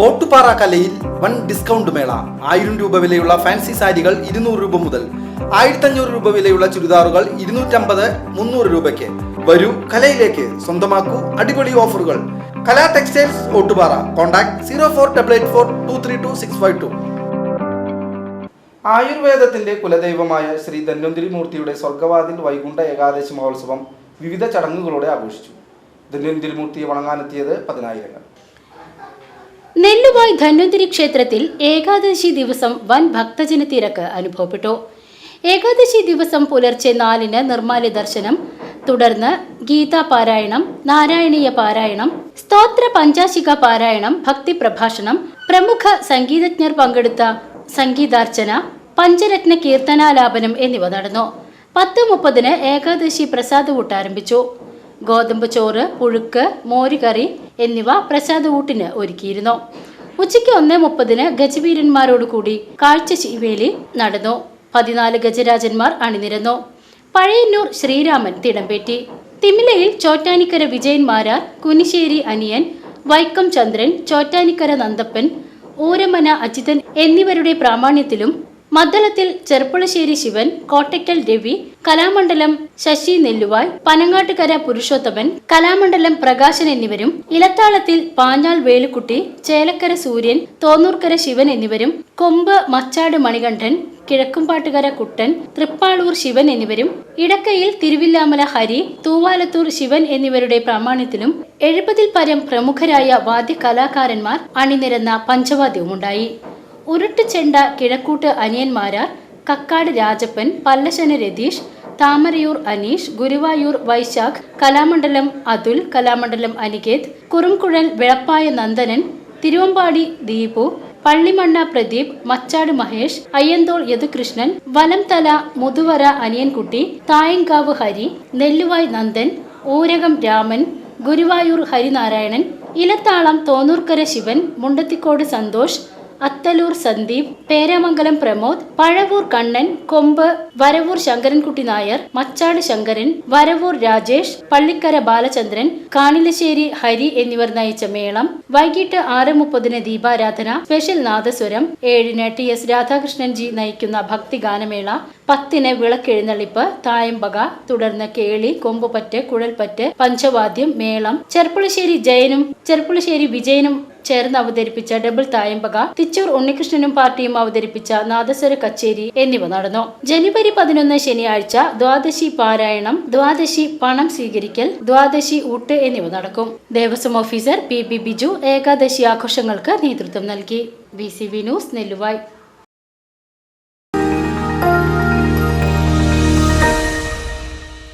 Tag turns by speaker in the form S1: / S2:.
S1: ഓട്ടുപാറ കലയിൽ one discount മേള. ആയിരം രൂപ വിലയുള്ള ഫാൻസി സാരികൾ ഇരുന്നൂറ് രൂപ മുതൽ ആയിരത്തഞ്ഞൂറ് രൂപ വിലയുള്ള ചുരിദാറുകൾ ഇരുന്നൂറ്റമ്പത് മുന്നൂറ് രൂപയ്ക്ക്. വരൂ കലയിലേക്ക്. സ്വന്തമാക്കൂ അടിപൊളി ഓഫറുകൾ. Kala textiles Ottupara. Contact zero four double eight four two three two six five two. ആയുർവേദത്തിന്റെ കുലദൈവമായ ശ്രീ ധന്വന്തിരി മൂർത്തിയുടെ സ്വർഗവാതിൽ വൈകുണ്ഠ ഏകാദശി മഹോത്സവം വിവിധ ചടങ്ങുകളോടെ ആഘോഷിച്ചു. ധന്വന്തിരി മൂർത്തിയെ വണങ്ങാനെത്തിയത് പതിനായിരങ്ങൾ.
S2: നെല്ലുവായ് ധന്വന്തിരി ക്ഷേത്രത്തിൽ ഏകാദശി ദിവസം വൻ ഭക്തജന തിരക്ക് അനുഭവപ്പെട്ടു. ഏകാദശി ദിവസം പുലർച്ചെ നാലിന് നിർമ്മാല്യ ദർശനം തുടർന്ന് ഗീതാ പാരായണം നാരായണീയ പാരായണം സ്തോത്ര പഞ്ചാശിക പാരായണം ഭക്തി പ്രഭാഷണം പ്രമുഖ സംഗീതജ്ഞർ പങ്കെടുത്ത സംഗീതാർച്ചന പഞ്ചരത്ന കീർത്തനാലാപനം എന്നിവ നടന്നു. പത്ത് മുപ്പതിന് ഏകാദശി പ്രസാദ ആരംഭിച്ചു ഗോതമ്പ് ചോറ് പുഴുക്ക് മോരുകറി എന്നിവ പ്രസാദ ഊട്ടിന് ഒരുക്കിയിരുന്നു. ഉച്ചയ്ക്ക് ഒന്നേ മുപ്പതിന് ഗജവീരന്മാരോട് കൂടി കാഴ്ച ശിവേലി നടന്നു. പതിനാല് ഗജരാജന്മാർ അണിനിരന്നു. പഴയന്നൂർ ശ്രീരാമൻ തിടമ്പേറ്റി. തിമിലയിൽ ചോറ്റാനിക്കര വിജയൻ മാരാർ കുനിശ്ശേരി അനിയൻ വൈക്കം ചന്ദ്രൻ ചോറ്റാനിക്കര നന്ദപ്പൻ ഊരമന അജിതൻ എന്നിവരുടെ പ്രാമാണ്യത്തിലും മദ്ദളത്തിൽ ചെർപ്പുളശ്ശേരി ശിവൻ കോട്ടയ്ക്കൽ രവി കലാമണ്ഡലം ശശി നെല്ലുവായ് പനങ്ങാട്ടുകര പുരുഷോത്തമൻ കലാമണ്ഡലം പ്രകാശൻ എന്നിവരും ഇലത്താളത്തിൽ പാഞ്ഞാൾ വേലുക്കുട്ടി ചേലക്കര സൂര്യൻ തോന്നൂർക്കര ശിവൻ എന്നിവരും കൊമ്പ് മച്ചാട് മണികണ്ഠൻ കിഴക്കുംപാട്ടുകര കുട്ടൻ തൃപ്പാളൂർ ശിവൻ എന്നിവരും ഇടക്കയിൽ തിരുവില്ലാമല ഹരി തൂവാലത്തൂർ ശിവൻ എന്നിവരുടെ പ്രാമാണ്യത്തിലും എഴുപതിൽ പരം പ്രമുഖരായ വാദ്യകലാകാരന്മാർ അണിനിരന്ന പഞ്ചവാദ്യവുമുണ്ടായി. ഉരുട്ട് ചെണ്ട കിഴക്കൂട്ട് അനിയന്മാരാർ കക്കാട് രാജപ്പൻ പല്ലശന രതീഷ് താമരയൂർ അനീഷ് ഗുരുവായൂർ വൈശാഖ് കലാമണ്ഡലം അതുൽ കലാമണ്ഡലം അനികേത് കുറുംകുഴൽ വിളപ്പായ നന്ദനൻ തിരുവമ്പാടി ദീപു പള്ളിമണ്ണ പ്രദീപ് മച്ചാട് മഹേഷ് അയ്യന്തോൾ യദുകൃഷ്ണൻ വലംതല മുതുവര അനിയൻകുട്ടി തായങ്കാവ് ഹരി നെല്ലുവായ് നന്ദൻ ഊരകം രാമൻ ഗുരുവായൂർ ഹരിനാരായണൻ ഇലത്താളം തോന്നൂർക്കര ശിവൻ മുണ്ടത്തിക്കോട് സന്തോഷ് അത്തലൂർ സന്ദീപ് പേരാമംഗലം പ്രമോദ് പഴവൂർ കണ്ണൻ കൊമ്പ് വരവൂർ ശങ്കരൻകുട്ടി നായർ മച്ചാട് ശങ്കരൻ വരവൂർ രാജേഷ് പള്ളിക്കര ബാലചന്ദ്രൻ കാണിലശ്ശേരി ഹരി എന്നിവർ നയിച്ച മേളം വൈകിട്ട് ആറ് മുപ്പതിന് ദീപാരാധന സ്പെഷ്യൽ നാദസ്വരം ഏഴിന് ടി എസ് രാധാകൃഷ്ണൻ ജി നയിക്കുന്ന ഭക്തിഗാനമേള പത്തിന് വിളക്കെഴുന്നള്ളിപ്പ് തായമ്പക തുടർന്ന് കേളി കൊമ്പുപറ്റ് കുഴൽപ്പറ്റ് പഞ്ചവാദ്യം മേളം ചെർപ്പുളശ്ശേരി ജയനും ചെർപ്പുളശ്ശേരി വിജയനും ചേർന്ന് അവതരിപ്പിച്ച ഡബിൾ തായമ്പക തിച്ചൂർ ഉണ്ണികൃഷ്ണനും പാർട്ടിയും അവതരിപ്പിച്ച നാദസ്വര കച്ചേരി എന്നിവ നടന്നു. ജനുവരി പതിനൊന്ന് ശനിയാഴ്ച ദ്വാദശി പാരായണം ദ്വാദശി പണം സ്വീകരിക്കൽ ദ്വാദശി ഊട്ട് എന്നിവ നടക്കും. Devaswom officer P B Biju Ekadashi ആഘോഷങ്ങൾക്ക് നേതൃത്വം നൽകി. B C V news Nelluvai.